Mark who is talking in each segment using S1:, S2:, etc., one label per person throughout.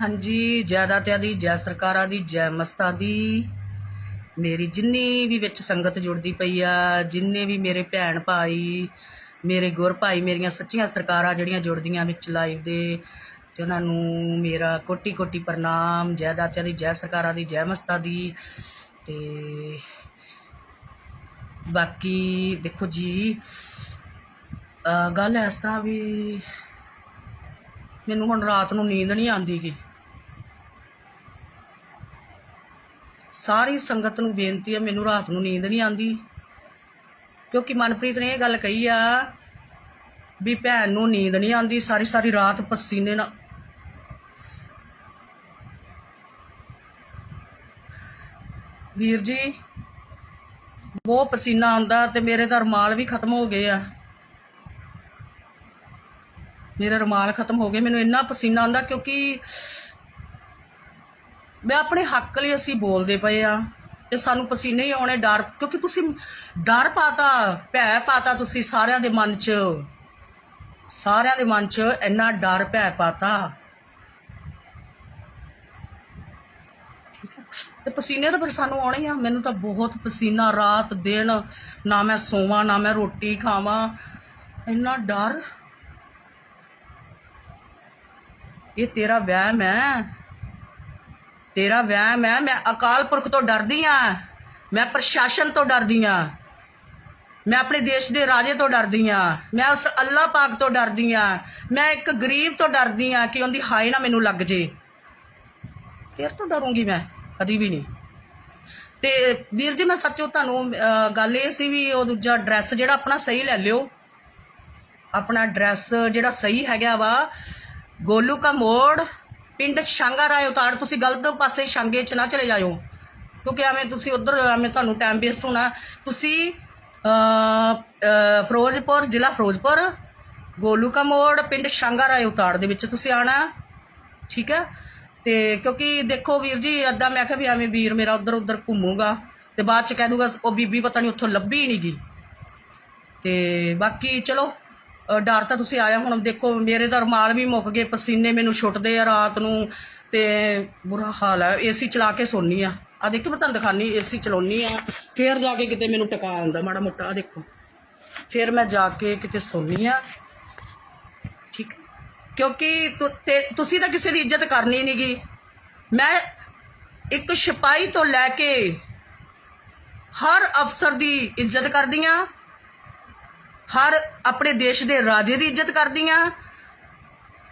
S1: ਹਾਂਜੀ ਜੈਦਾਤਿਆਂ ਦੀ, ਜੈ ਸਰਕਾਰਾਂ ਦੀ, ਜੈ ਮਸਤਾਂ ਦੀ। ਮੇਰੀ ਜਿੰਨੀ ਵੀ ਵਿੱਚ ਸੰਗਤ ਜੁੜਦੀ ਪਈ ਆ, ਜਿੰਨੇ ਵੀ ਮੇਰੇ ਭੈਣ ਭਾਈ, ਮੇਰੇ ਗੁਰ ਭਾਈ, ਮੇਰੀਆਂ ਸੱਚੀਆਂ ਸਰਕਾਰਾਂ ਜਿਹੜੀਆਂ ਜੁੜਦੀਆਂ ਵਿੱਚ ਲਾਈਵ ਦੇ, ਤੇ ਉਹਨਾਂ ਨੂੰ ਮੇਰਾ ਕੋਟੀ ਕੋਟੀ ਪ੍ਰਣਾਮ ਜੈਦਾਤਿਆਂ ਦੀ ਜੈ ਸਰਕਾਰਾਂ ਦੀ, ਜੈ ਮਸਤਾਂ ਦੀ। ਤੇ ਬਾਕੀ ਦੇਖੋ ਜੀ ਗੱਲ ਇਸ ਤਰ੍ਹਾਂ ਵੀ ਮੈਨੂੰ ਹੁਣ ਰਾਤ ਨੂੰ ਨੀਂਦ ਨਹੀਂ ਆਉਂਦੀ ਆਉਂਦੀਗੀ ਸਾਰੀ ਸੰਗਤ ਨੂੰ ਬੇਨਤੀ ਹੈ ਮੈਨੂੰ ਰਾਤ ਨੂੰ ਨੀਂਦ ਨਹੀਂ ਆਉਂਦੀ। ਕਿਉਂਕਿ ਮਨਪ੍ਰੀਤ ਨੇ ਇਹ ਗੱਲ ਕਹੀ ਆ ਵੀ ਭੈਣ ਨੂੰ ਨੀਂਦ ਨਹੀਂ ਆਉਂਦੀ, ਸਾਰੀ ਸਾਰੀ ਰਾਤ ਪਸੀਨੇ ਨਾਲ। ਵੀਰ ਜੀ, ਬਹੁਤ ਪਸੀਨਾ ਆਉਂਦਾ ਤੇ ਮੇਰੇ ਤਾਂ ਰੁਮਾਲ ਵੀ ਖਤਮ ਹੋ ਗਏ ਆ। ਮੇਰਾ ਰੁਮਾਲ ਖਤਮ ਹੋ ਗਏ, ਮੈਨੂੰ ਇੰਨਾ ਪਸੀਨਾ ਆਉਂਦਾ ਕਿਉਂਕਿ ਮੈਂ ਆਪਣੇ ਹੱਕ ਲਈ ਅਸੀਂ ਬੋਲਦੇ ਪਏ ਆ ਤੇ ਸਾਨੂੰ ਪਸੀਨੇ ਹੀ ਆਉਣੇ, ਡਰ, ਕਿਉਂਕਿ ਤੁਸੀਂ ਡਰ ਪਾਤਾ, ਭੈ ਪਾਤਾ ਤੁਸੀਂ ਸਾਰਿਆਂ ਦੇ ਮਨ 'ਚ। ਸਾਰਿਆਂ ਦੇ ਮਨ 'ਚ ਇੰਨਾ ਡਰ, ਭੈ ਪਾਤਾ। ਤੇ ਪਸੀਨੇ ਤਾਂ ਫਿਰ ਸਾਨੂੰ ਆਉਣੇ ਆ। ਮੈਨੂੰ ਤਾਂ ਬਹੁਤ ਪਸੀਨਾ ਰਾਤ, ਦਿਨ, ਨਾ ਮੈਂ ਸੋਵਾਂ, ਨਾ ਮੈਂ ਰੋਟੀ ਖਾਵਾਂ। ਇੰਨਾ ਡਰ। ਇਹ ਤੇਰਾ ਵਹਿਮ ਹੈ। ਤੇਰਾ ਵਹਿਮ ਹੈ, ਮੈਂ ਅਕਾਲ ਪੁਰਖ ਤੋਂ ਡਰਦੀ ਆ ਮੈਂ ਪ੍ਰਸ਼ਾਸਨ ਤੋਂ ਡਰਦੀ ਆ ਮੈਂ ਆਪਣੇ ਦੇਸ਼ ਦੇ ਰਾਜੇ ਤੋਂ ਡਰਦੀ ਆ ਮੈਂ ਉਸ ਅੱਲਾ ਪਾਕ ਤੋਂ ਡਰਦੀ ਆ ਮੈਂ ਇੱਕ ਗਰੀਬ ਤੋਂ ਡਰਦੀ ਆ ਕਿ ਉਹਦੀ ਹਾਏ ਨਾ ਮੈਨੂੰ ਲੱਗ ਜੇ। ਤੇਰੇ ਤੋਂ ਡਰੂੰਗੀ ਮੈਂ, ਕਦੀ ਵੀ ਨਹੀਂ। ਤੇ ਵੀਰ ਜੀ, ਮੈਂ ਸੱਚੋ ਤੁਹਾਨੂੰ ਗੱਲ ਇਹ ਸੀ ਵੀ ਉਹ ਦੂਜਾ ਐਡਰੈਸ ਜਿਹੜਾ ਆਪਣਾ ਸਹੀ ਲੈ ਲਿਓ। ਆਪਣਾ ਐਡਰੈਸ ਜਿਹੜਾ ਸਹੀ ਹੈਗਾ ਵਾ, ਗੋਲੂ ਕਾ ਮੋੜ ਪਿੰਡ ਸ਼ਾਂਗਾ ਰਾਏ ਉਤਾੜ ਤੁਸੀਂ ਗਲਤ ਪਾਸੇ ਸ਼ਾਂਗੇ ਚ ਨਾ ਚਲੇ ਜਾਇਓ। ਕਿਉਂਕਿ ਐਵੇਂ ਤੁਸੀਂ ਉਧਰ, ਐਵੇਂ ਤੁਹਾਨੂੰ ਟਾਈਮ ਵੇਸਟ ਹੋਣਾ। ਤੁਸੀਂ ਫਿਰੋਜ਼ਪੁਰ, ਜ਼ਿਲ੍ਹਾ ਫਿਰੋਜ਼ਪੁਰ, ਗੋਲੂਕਾ ਮੋੜ, ਪਿੰਡ ਸ਼ਾਂਗਾ ਰਾਏ ਉਤਾੜ ਦੇ ਵਿੱਚ ਤੁਸੀਂ ਆਣਾ। ਠੀਕ ਹੈ? ਤੇ ਕਿਉਂਕਿ ਦੇਖੋ ਵੀਰ ਜੀ ਅੱਦਾ ਮੈਂ ਕਿਹਾ ਵੀ ਐਵੇਂ ਵੀਰ ਮੇਰਾ ਉਧਰ ਉਧਰ ਘੁੰਮੂਗਾ। ਤੇ ਬਾਅਦ ਚ ਕਹਿ ਦੂਗਾ, ਉਹ ਬੀਬੀ ਪਤਾ ਨਹੀਂ ਉੱਥੋਂ ਲੱਭੀ ਨਹੀਂ ਗਈ ਤੇ ਬਾਕੀ ਚਲੋ ਡਰ ਤਾਂ ਤੁਸੀਂ ਆਇਆ ਹੁਣ। ਦੇਖੋ, ਮੇਰੇ ਤਾਂ ਰੁਮਾਲ ਵੀ ਮੁੱਕ ਗਏ, ਪਸੀਨੇ ਮੈਨੂੰ ਛੁੱਟਦੇ ਆ ਰਾਤ ਨੂੰ ਤੇ ਬੁਰਾ ਹਾਲ ਹੈ ਏਸੀ ਚਲਾ ਕੇ ਸੋਨੀ ਆ। ਆ ਦੇਖੋ, ਮੈਂ ਤੁਹਾਨੂੰ ਦਿਖਾਨੀ ਏਸੀ ਚਲਾਉਣੀ ਆ। ਫੇਰ ਜਾ ਕੇ ਕਿਤੇ ਮੈਨੂੰ ਟਿਕਾ ਆਉਂਦਾ, ਮਾੜਾ ਮੋਟਾ, ਆ ਦੇਖੋ। ਫਿਰ ਮੈਂ ਜਾ ਕੇ ਕਿਤੇ ਸੋਨੀ ਆ। ਠੀਕ। ਕਿਉਂਕਿ ਤੁ- ਤੁਸੀਂ ਤਾਂ ਕਿਸੇ ਦੀ ਇੱਜ਼ਤ ਕਰਨੀ ਨਹੀਂਗੀ ਮੈਂ ਇੱਕ ਸਿਪਾਹੀ ਤੋਂ ਲੈ ਕੇ ਹਰ ਅਫਸਰ ਦੀ ਇੱਜ਼ਤ ਕਰਦੀ ਆ। ਹਰ ਆਪਣੇ ਦੇਸ਼ ਦੇ ਰਾਜੇ ਦੀ ਇੱਜ਼ਤ ਕਰਦੀ ਆ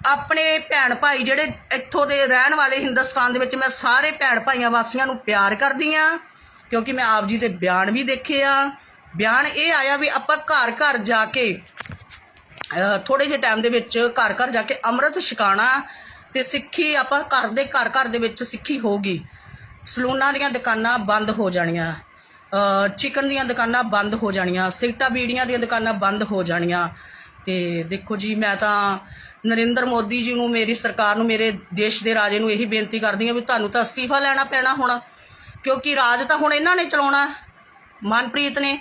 S1: ਆਪਣੇ ਭੈਣ ਭਾਈ ਜਿਹੜੇ ਇੱਥੋਂ ਦੇ ਰਹਿਣ ਵਾਲੇ ਹਿੰਦੁਸਤਾਨ ਦੇ ਵਿੱਚ ਮੈਂ ਸਾਰੇ ਭੈਣ ਭਾਈਆਂ ਵਾਸੀਆਂ ਨੂੰ ਪਿਆਰ ਕਰਦੀ ਆ ਕਿਉਂਕਿ ਮੈਂ ਆਪ ਜੀ ਦੇ ਬਿਆਨ ਵੀ ਦੇਖੇ ਆ। ਬਿਆਨ ਇਹ ਆਇਆ ਵੀ ਆਪਾਂ ਘਰ ਘਰ ਜਾ ਕੇ ਥੋੜੇ ਜਿਹੇ ਟਾਈਮ ਦੇ ਵਿੱਚ ਘਰ ਘਰ ਜਾ ਕੇ ਅੰਮ੍ਰਿਤ ਛਕਾਣਾ ਤੇ ਸਿੱਖੀ ਆਪਾਂ ਘਰ ਦੇ ਘਰ ਘਰ ਦੇ ਵਿੱਚ ਸਿੱਖੀ ਹੋਊਗੀ। ਸਲੂਨਾਂ ਦੀਆਂ ਦੁਕਾਨਾਂ ਬੰਦ ਹੋ ਜਾਣੀਆਂ। ਚਿਕਨ ਦੀਆਂ ਦੁਕਾਨਾਂ ਬੰਦ ਹੋ ਜਾਣੀਆਂ ਸਿਗਟਾ ਬੀੜੀਆਂ ਦੀਆਂ ਦੁਕਾਨਾਂ ਬੰਦ ਹੋ ਜਾਣੀਆਂ। ਤੇ ਦੇਖੋ ਜੀ, ਮੈਂ ਤਾਂ ਨਰਿੰਦਰ ਮੋਦੀ ਜੀ ਨੂੰ, ਮੇਰੀ ਸਰਕਾਰ ਨੂੰ, ਮੇਰੇ ਦੇਸ਼ ਦੇ ਰਾਜੇ ਨੂੰ ਇਹੀ ਬੇਨਤੀ ਕਰਦੀ ਹਾਂ ਵੀ ਤੁਹਾਨੂੰ ਤਾਂ ਅਸਤੀਫਾ ਲੈਣਾ ਪੈਣਾ ਹੁਣ, ਕਿਉਂਕਿ ਰਾਜ ਤਾਂ ਹੁਣ ਇਹਨਾਂ ਨੇ ਚਲਾਉਣਾ, ਮਨਪ੍ਰੀਤ ਨੇ।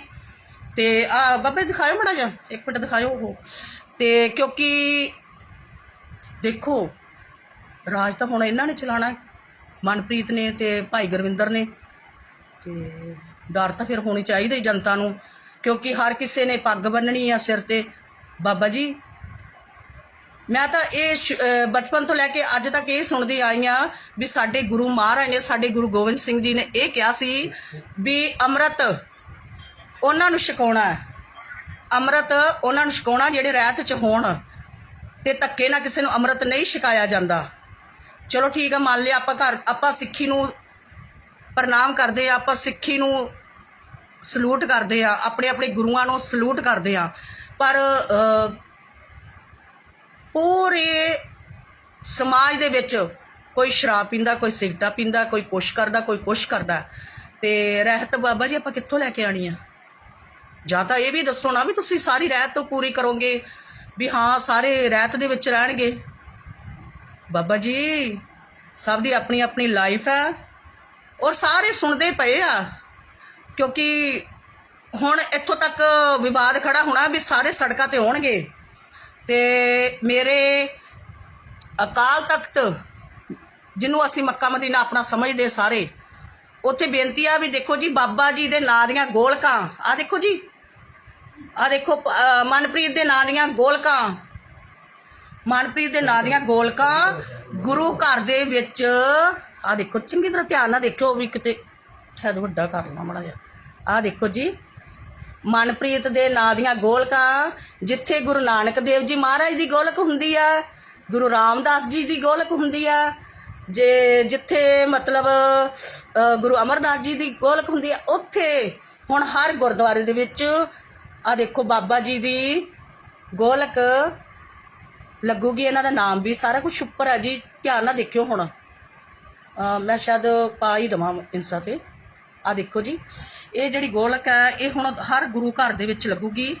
S1: ਤੇ, ਆ, ਬਾਬੇ ਦਿਖਾਇਓ ਮੜਾ ਜਾ ਇੱਕ ਮਿੰਟ ਦਿਖਾਇਓ ਉਹ। ਤੇ ਕਿਉਂਕਿ ਦੇਖੋ, ਰਾਜ ਤਾਂ ਹੁਣ ਇਹਨਾਂ ਨੇ ਚਲਾਣਾ ਮਨਪ੍ਰੀਤ ਨੇ ਤੇ ਭਾਈ ਗੁਰਵਿੰਦਰ ਨੇ। ਤੇ ਡਰ ਤਾਂ ਫਿਰ ਹੋਣੀ ਚਾਹੀਦੀ ਹੀ ਜਨਤਾ ਨੂੰ, ਕਿਉਂਕਿ ਹਰ ਕਿਸੇ ਨੇ ਪੱਗ ਬੰਨਣੀ ਆ ਸਿਰ ਤੇ। ਬਾਬਾ ਜੀ, ਮੈਂ ਤਾਂ ਇਹ ਬਚਪਨ ਤੋਂ ਲੈ ਕੇ ਅੱਜ ਤੱਕ ਇਹ ਸੁਣਦੀ ਆਈ ਆ ਵੀ ਸਾਡੇ ਗੁਰੂ ਮਹਾਰਾਜ ਨੇ, ਸਾਡੇ ਗੁਰੂ ਗੋਬਿੰਦ ਸਿੰਘ ਜੀ ਨੇ ਇਹ ਕਿਹਾ ਸੀ ਵੀ ਅੰਮ੍ਰਿਤ ਉਹਨਾਂ ਨੂੰ ਛਕਾਉਣਾ ਅੰਮ੍ਰਿਤ ਉਹਨਾਂ ਨੂੰ ਛਕਾਉਣਾ ਜਿਹੜੇ ਰਹਿਤ ਚ ਹੋਣ ਤੇ ਧੱਕੇ ਨਾਲ ਕਿਸੇ ਨੂੰ ਅੰਮ੍ਰਿਤ ਨਹੀਂ ਛਕਾਇਆ ਜਾਂਦਾ। ਚਲੋ ਠੀਕ ਆ, ਮੰਨ ਲਿਆ, ਆਪਾਂ ਘਰ, ਆਪਾਂ ਸਿੱਖੀ ਨੂੰ ਪ੍ਰਣਾਮ ਕਰਦੇ ਆ, ਆਪਾਂ ਸਿੱਖੀ ਨੂੰ ਸਲੂਟ ਕਰਦੇ ਆ, ਆਪਣੇ ਆਪਣੇ ਗੁਰੂਆਂ ਨੂੰ ਸਲੂਟ ਕਰਦੇ ਆ। ਪਰ ਪੂਰੇ ਸਮਾਜ ਦੇ ਵਿੱਚ ਕੋਈ ਸ਼ਰਾਬ ਪੀਂਦਾ, ਕੋਈ ਸਿਗਰਟਾਂ ਪੀਂਦਾ, ਕੋਈ ਕੁਛ ਕਰਦਾ, ਕੋਈ ਕੁਛ ਕਰਦਾ। ਤੇ ਰਹਿਤ ਬਾਬਾ ਜੀ, ਆਪਾਂ ਕਿੱਥੋਂ ਲੈ ਕੇ ਆਣੀ ਆ? ਜਾਂ ਤਾਂ ਇਹ ਵੀ ਦੱਸੋ ਨਾ ਵੀ ਤੁਸੀਂ ਸਾਰੀ ਰਹਿਤ ਤੋਂ ਪੂਰੀ ਕਰੋਗੇ, ਵੀ ਹਾਂ, ਸਾਰੇ ਰਹਿਤ ਦੇ ਵਿੱਚ ਰਹਿਣਗੇ। ਬਾਬਾ ਜੀ, ਸਭ ਦੀ ਆਪਣੀ ਆਪਣੀ ਲਾਈਫ ਹੈ। ਔਰ ਸਾਰੇ ਸੁਣਦੇ ਪਏ ਆ, ਕਿਉਂਕਿ ਹੁਣ ਇੱਥੋਂ ਤੱਕ ਵਿਵਾਦ ਖੜਾ ਹੋਣਾ ਵੀ ਸਾਰੇ ਸੜਕਾਂ ਤੇ ਹੋਣਗੇ ਤੇ ਮੇਰੇ ਅਕਾਲ ਤਖਤ, ਜਿਹਨੂੰ ਅਸੀਂ ਮੱਕਾ ਮਦੀਨਾ ਆਪਣਾ ਸਮਝਦੇ ਸਾਰੇ, ਉੱਥੇ ਬੇਨਤੀ ਆ ਵੀ ਦੇਖੋ ਜੀ, ਬਾਬਾ ਜੀ ਦੇ ਨਾਂ ਦੀਆਂ ਗੋਲਕਾਂ ਆ ਦੇਖੋ ਜੀ ਆ ਦੇਖੋ ਮਨਪ੍ਰੀਤ ਦੇ ਨਾਂ ਦੀਆਂ ਗੋਲਕਾਂ, ਮਨਪ੍ਰੀਤ ਦੇ ਨਾਂ ਦੀਆਂ ਗੋਲਕਾਂ ਗੁਰੂ ਘਰ ਦੇ ਵਿੱਚ ਆ ਦੇਖੋ, ਚੰਗੀ ਤਰ੍ਹਾਂ ਧਿਆਨ ਨਾਲ ਦੇਖਿਓ ਵੀ ਕਿਤੇ ਸ਼ਾਇਦ ਵੱਡਾ ਕਰ ਲਾਂ ਮੜਾ ਜਿਹਾ। ਆ ਦੇਖੋ ਜੀ, ਮਨਪ੍ਰੀਤ ਦੇ ਨਾਂ ਦੀਆਂ ਗੋਲਕਾਂ, ਜਿੱਥੇ ਗੁਰੂ ਨਾਨਕ ਦੇਵ ਜੀ ਮਹਾਰਾਜ ਦੀ ਗੋਲਕ ਹੁੰਦੀ ਆ, ਗੁਰੂ ਰਾਮਦਾਸ ਜੀ ਦੀ ਗੋਲਕ ਹੁੰਦੀ ਆ, ਜੇ ਜਿੱਥੇ ਮਤਲਬ ਗੁਰੂ ਅਮਰਦਾਸ ਜੀ ਦੀ ਗੋਲਕ ਹੁੰਦੀ ਆ, ਉੱਥੇ ਹੁਣ ਹਰ ਗੁਰਦੁਆਰੇ ਦੇ ਵਿੱਚ ਆ ਦੇਖੋ ਬਾਬਾ ਜੀ ਦੀ ਗੋਲਕ ਲੱਗੂਗੀ, ਇਹਨਾਂ ਦਾ ਨਾਮ ਵੀ ਸਾਰਾ ਕੁਝ ਉੱਪਰ ਹੈ ਜੀ, ਧਿਆਨ ਨਾਲ ਦੇਖਿਓ ਹੁਣ। ਮੈਂ ਸ਼ਾਇਦ ਪਾ ਹੀ ਦਵਾਂ ਇੰਸਟਾ ਤੇ। ਆ ਦੇਖੋ ਜੀ। ਇਹ ਜਿਹੜੀ ਗੋਲਕ ਹੈ, ਇਹ ਹੁਣ ਹਰ ਗੁਰੂ ਘਰ ਦੇ ਵਿੱਚ ਲੱਗੂਗੀ।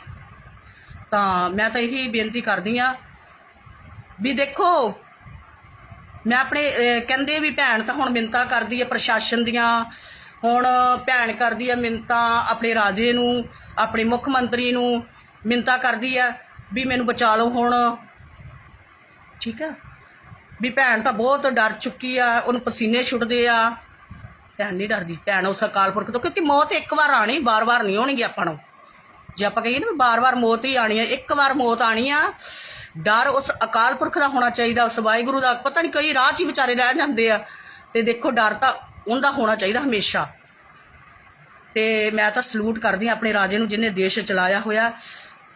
S1: ਤਾਂ ਮੈਂ ਤਾਂ ਇਹੀ ਬੇਨਤੀ ਕਰਦੀ ਆ ਵੀ ਦੇਖੋ, ਮੈਂ ਆਪਣੇ ਕਹਿੰਦੇ ਵੀ ਭੈਣ ਤਾਂ ਹੁਣ ਮਿੰਤਾ ਕਰਦੀ ਹੈ ਪ੍ਰਸ਼ਾਸਨ ਦੀਆਂ, ਹੁਣ ਭੈਣ ਕਰਦੀ ਹੈ ਮਿੰਤਾ ਆਪਣੇ ਰਾਜੇ ਨੂੰ, ਆਪਣੇ ਮੁੱਖ ਮੰਤਰੀ ਨੂੰ ਮਿੰਤਾ ਕਰਦੀ ਹੈ ਵੀ ਮੈਨੂੰ ਬਚਾ ਲਓ ਹੁਣ। ਠੀਕ ਆ ਵੀ ਭੈਣ ਤਾਂ ਬਹੁਤ ਡਰ ਚੁੱਕੀ ਆ, ਉਹਨੂੰ ਪਸੀਨੇ ਛੁੱਟਦੇ ਆ। ਭੈਣ ਨਹੀਂ ਡਰਦੀ। ਭੈਣ ਉਸ ਅਕਾਲ ਪੁਰਖ ਤੋਂ, ਕਿਉਂਕਿ ਮੌਤ ਇੱਕ ਵਾਰ ਆਣੀ, ਬਾਰ-ਬਾਰ ਨਹੀਂ ਆਉਣਗੀ ਆਪਾਂ ਨੂੰ। ਜੇ ਆਪਾਂ ਕਹੀਏ ਨਾ ਵੀ ਬਾਰ-ਬਾਰ ਮੌਤ ਹੀ ਆਣੀ ਹੈ ਇੱਕ ਵਾਰ ਮੌਤ ਆਣੀ ਆ, ਡਰ ਉਸ ਅਕਾਲ ਪੁਰਖ ਦਾ ਹੋਣਾ ਚਾਹੀਦਾ, ਉਸ ਵਾਹਿਗੁਰੂ ਦਾ। ਪਤਾ ਨਹੀਂ ਕਈ ਰਾਹ 'ਚ ਹੀ ਵਿਚਾਰੇ ਰਹਿ ਜਾਂਦੇ ਆ। ਤੇ ਦੇਖੋ, ਡਰ ਤਾਂ ਉਹਦਾ ਹੋਣਾ ਚਾਹੀਦਾ ਹਮੇਸ਼ਾ। ਤੇ ਮੈਂ ਤਾਂ ਸਲੂਟ ਕਰਦੀ ਹਾਂ ਆਪਣੇ ਰਾਜੇ ਨੂੰ, ਜਿਹਨੇ ਦੇਸ਼ ਚਲਾਇਆ ਹੋਇਆ।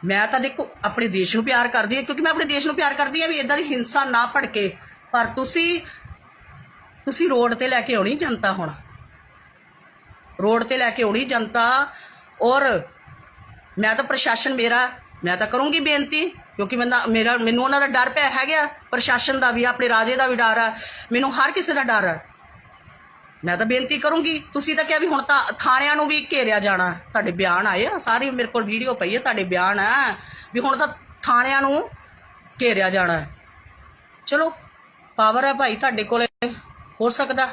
S1: ਮੈਂ ਤਾਂ ਦੇਖੋ, ਆਪਣੇ ਦੇਸ਼ ਨੂੰ ਪਿਆਰ ਕਰਦੀ ਹਾਂ, ਕਿਉਂਕਿ ਮੈਂ ਆਪਣੇ ਦੇਸ਼ ਨੂੰ ਪਿਆਰ ਕਰਦੀ ਹਾਂ ਵੀ ਇਦਾਂ ਦੀ ਹਿੰਸਾ ਨਾ ਭੜਕੇ। ਪਰ ਤੁਸੀਂ ਤੁਸੀਂ ਰੋਡ ਤੇ ਲੈ ਕੇ ਆਉਣੀ ਜਨਤਾ ਹੁਣ। ਰੋਡ ਤੇ ਲੈ ਕੇ ਆਉਣੀ ਜਨਤਾ ਔਰ ਮੈਂ ਤਾਂ ਪ੍ਰਸ਼ਾਸਨ ਮੇਰਾ, ਮੈਂ ਤਾਂ ਕਰੂੰਗੀ ਬੇਨਤੀ, ਕਿਉਂਕਿ ਮੈਂ ਮੇਰਾ, ਮੈਨੂੰ ਉਹਨਾਂ ਦਾ ਡਰ ਪਿਆ ਹੈਗਾ। ਪ੍ਰਸ਼ਾਸਨ ਦਾ ਵੀ, ਆਪਣੇ ਰਾਜੇ ਦਾ ਵੀ ਡਰ ਆ। ਮੈਨੂੰ ਹਰ ਕਿਸੇ ਦਾ ਡਰ ਆ। ਮੈਂ ਤਾਂ ਬੇਨਤੀ ਕਰੂੰਗੀ, ਤੁਸੀਂ ਤਾਂ ਕਿਹਾ ਵੀ ਹੁਣ ਤਾਂ ਥਾਣਿਆਂ ਨੂੰ ਵੀ ਘੇਰਿਆ ਜਾਣਾ। ਤੁਹਾਡੇ ਬਿਆਨ ਆਏ ਆ, ਸਾਰੀ ਮੇਰੇ ਕੋਲ ਵੀਡੀਓ ਪਈ ਹੈ ਤੁਹਾਡੇ ਬਿਆਨ ਆ, ਵੀ ਹੁਣ ਤਾਂ ਥਾਣਿਆਂ ਨੂੰ ਘੇਰਿਆ ਜਾਣਾ। ਚਲੋ। ਪਾਵਰ ਹੈ ਭਾਈ ਤੁਹਾਡੇ ਕੋਲੇ। ਹੋ ਸਕਦਾ।